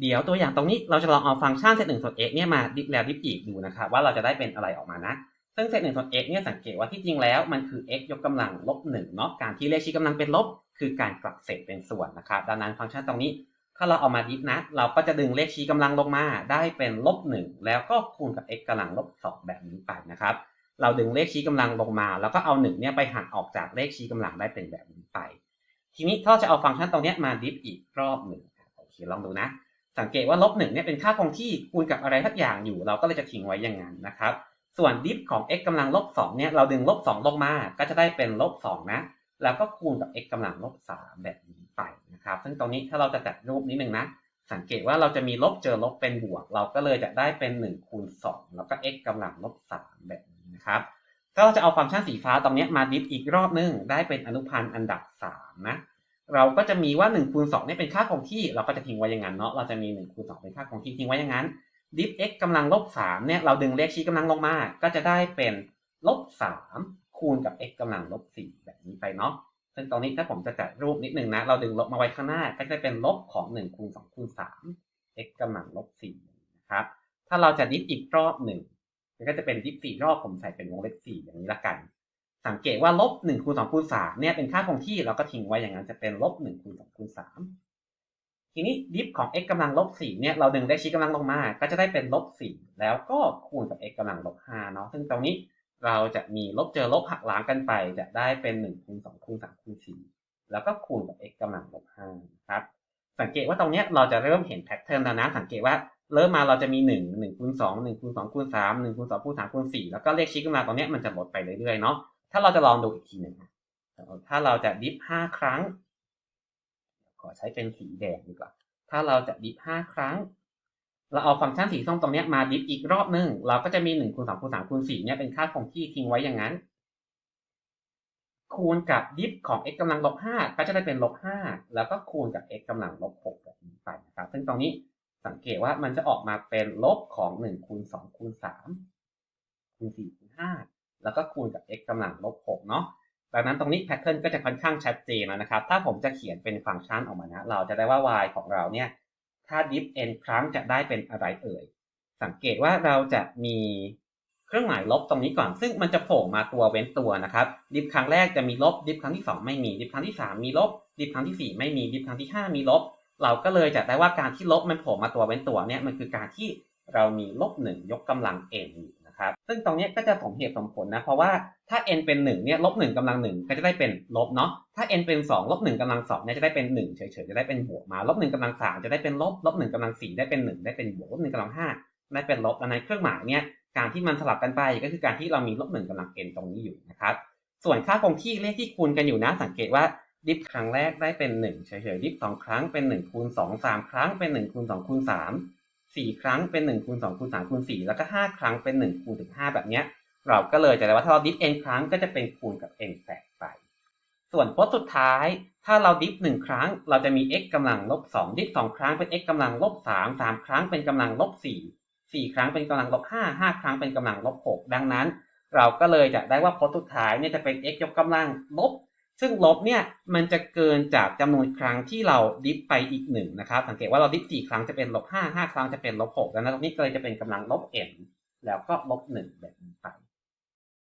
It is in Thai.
เดี๋ยวตัวอย่างตรงนี้เราจะลองเอาฟังก์ชันเซตหนึ่งส่วน x เนี่ยมาดิฟแล้วดิฟอีกดูนะครับว่าเราจะได้เป็นอะไรออกมานะ ซึ่งเซตหนึ่งส่วน x เนี่ยสังเกตว่าที่จริงแล้วมันคือ x ยกกำลังลบหนึ่งเนาะการที่เลขชี้กำลังเป็นลบ คือการกลับเศษเป็นส่วนนะครับดังนั้นฟังก์ชันตรงนี้ ถ้าเราเอามาดิฟนะ เราก็จะดึงเลขชี้กำลังลงมา ได้เป็นลบหนึ่งแล้วก็คูณกับ x กำลังลบสองแบบนี้ไปนะครับเราดึงเลขชี้กำลังลงมา แล้วก็เอาหนึ่งเนี่ยไปหักออกจากเลขชี้กำลังได้เป็นแบบนี้ไป ทีนี้ถ้าเราจะเอาฟังก์ชันตรงนี้มาดิฟอีกรอบหนึ่งโอเคลองดูนะ สังเกตว่าลบหนึ่งเนี่ยเป็นค่าคงที่คูณกับอะไรทักอย่างอยู่ เราก็เลยจะทิ้งไว้อย่างนั้นนะครับ ส่วนดิฟของ x กำลังลบสองเนี่ยเราดึงลบสองลงมา ก็จะได้เป็นลบสองนะ แล้วก็คูณกับ x กำลังลบสามแบบนี้ไปนะครับ ซึ่งตรงนี้ถ้าเราจะจัดรูปนิดนึงนะ สังเกตว่าเราจะมีลบเจอลบเป็นบวก เราก็เลยจะได้เป็น1คูณ2แล้วก็ x กำลังลบ3แบบนี้นะครับถ้าเราจะเอาฟังก์ชันสีฟ้าตรงนี้มาดิฟอีกรอบนึงได้เป็นอนุพันธ์อันดับ3นะ เราก็จะมีว่า1คูณ2เนี่ยเป็นค่าคงที่ เราก็จะทิ้งไว้อย่างนั้นเนาะเราจะมี1คูณ2เป็นค่าคงที่ทิ้งไว้อย่างนั้นดิฟ x กำลังลบ3เนี่ยเราดึงเลขชี้กำลังลงมา ก็จะได้เป็นลบ3คูณกับ x กำลังลบ4แบบนี้ไปเนาะซึ่งตรงนี้ถ้าผมจะจัดรูปนิดนึงนะ เราดึงลบมาไว้ข้างหน้า ก็จะเป็นลบของ1คูณ2คูณ3 x กำลังลบ4นะครับ ถ้าเราจะดิฟอีกรอบหนึ่งก็จะเป็นดิฟ4รอบผมใส่เป็นวงเล็บ4อย่างนี้ละกัน สังเกตว่าลบ1คูณ2คูณ3เนี่ยเป็นค่าคงที่เราก็ทิ้งไว้อย่างนั้นจะเป็นลบ1คูณ2คูณ3ทีนี้ดิฟของ x กำลังลบ4เนี่ยเราดึงเลขชี้กำลังลงมา ก็จะได้เป็นลบ4แล้วก็คูณกับ x กำลังลบ5เนาะซึ่งตรงนี้เราจะมีลบเจอลบหักล้างกันไป จะได้เป็น1คูณ2คูณ3คูณ4แล้วก็คูณกับ x กำลังลบ5นะครับสังเกตว่าตรงเนี้ยเราจะเริ่มเห็นแพทเทิร์นแล้วนะ สังเกตว่าเริ่มมาเราจะมี1 1คูณ2 1คูณ2คูณ3 1คูณ2คูณ3คูณ4แล้วก็เลขชี้กำลังตรงเนี้ยมันจะลดไปเรื่อยๆเนาะ ถ้าเราจะลองดูอีกทีหนึ่งถ้าเราจะดิฟ5ครั้ง ขอใช้เป็นสีแดงดีกว่า ถ้าเราจะดิฟ5ครั้ง เราเอาฟังก์ชันสีส้มตรงนี้มาดิฟอีกรอบนึง เราก็จะมี1คูณ2คูณ3คูณ4เนี่ยเป็นค่าคงที่ทิ้งไว้อย่างนั้น คูณกับดิฟของ x กำลังลบ5ก็จะได้เป็นลบ5แล้วก็คูณกับ x กำลังลบ6แบบนี้ไปนะครับ ซึ่งตรงนี้สังเกตว่ามันจะออกมาเป็นลบของ1คูณ2คูณ3คูณ4คูณ5 แล้วก็คูณกับ x กำลังลบ6เนาะดังนั้นตรงนี้แพทเทิร์นก็จะค่อนข้างชัดเจนแล้วนะครับ ถ้าผมจะเขียนเป็นฟังก์ชันออกมานะ เราจะได้ว่า y ของเราเนี่ย ถ้า diff n ครั้งจะได้เป็นอะไรเอ่ย สังเกตว่าเราจะมีเครื่องหมายลบตรงนี้ก่อน ซึ่งมันจะโผล่มาตัวเว้นตัวนะครับ diff ครั้งแรกจะมีลบ diff ครั้งที่ 2 ไม่มี diff ครั้งที่ 3 มีลบ diff ครั้งที่ 4 ไม่มี diff ครั้งที่ 5 มีลบ เราก็เลยจะได้ว่าการที่ลบมันโผล่มาตัวเว้นตัวเนี่ย มันคือการที่เรามีลบ1ยกกำลัง n อยู่ ครับ ซึ่งตรงนี้ก็จะสมเหตุสมผลนะ เพราะว่าถ้า n เป็น1เนี่ยลบ1กำลัง1ก็จะได้เป็นลบเนาะ ถ้า n เป็น2ลบ1กำลัง2เนี่ยจะได้เป็น1เฉยๆจะได้เป็นบวกมาลบ1กำลัง3จะได้เป็นลบลบ1กำลัง4ได้เป็น1ได้เป็นบวกลบ1กำลัง5ได้เป็นลบดังนั้นเครื่องหมายเนี่ยการที่มันสลับกันไปก็คือการที่เรามีลบ1กำลัง n ตรงนี้อยู่นะครับส่วนค่าคงที่เลขที่คูณกันอยู่นะสังเกตว่าดิฟครั้งแรกได้เป็น1เฉยๆดิฟ2ครั้งเป็น1คูณ2 3 ครั้งเป็น1คูณ2คูณ3 4ครั้งเป็น1คูณ2คูณ3คูณ4แล้วก็5ครั้งเป็น1คูณถึง5แบบเนี้ย เราก็เลยจะได้ว่าถ้าเราดิฟ n ครั้งก็จะเป็นคูณกับ n แฝงไป ส่วนโพจน์สุดท้าย ถ้าเราดิฟ1ครั้ง เราจะมี x กำลังลบ2ดิฟ2ครั้งเป็น x กำลังลบ3 3ครั้งเป็นกำลังลบ4 4ครั้งเป็นกำลังลบ5 5ครั้งเป็นกำลังลบ6ดังนั้น เราก็เลยจะได้ว่าโพจน์สุดท้ายเนี่ยจะเป็น x ยกกำลังลบ ซึ่งลบเนี่ยมันจะเกินจากจำนวนครั้งที่เราดิฟไปอีกหนึ่งนะครับ สังเกตว่าเราดิฟสี่ครั้งจะเป็นลบห้าห้าครั้งจะเป็นลบหกแล้วนะตรงนี้ก็เลยจะเป็นกำลังลบเอ็มแล้วก็ลบ1แบบนี้ไป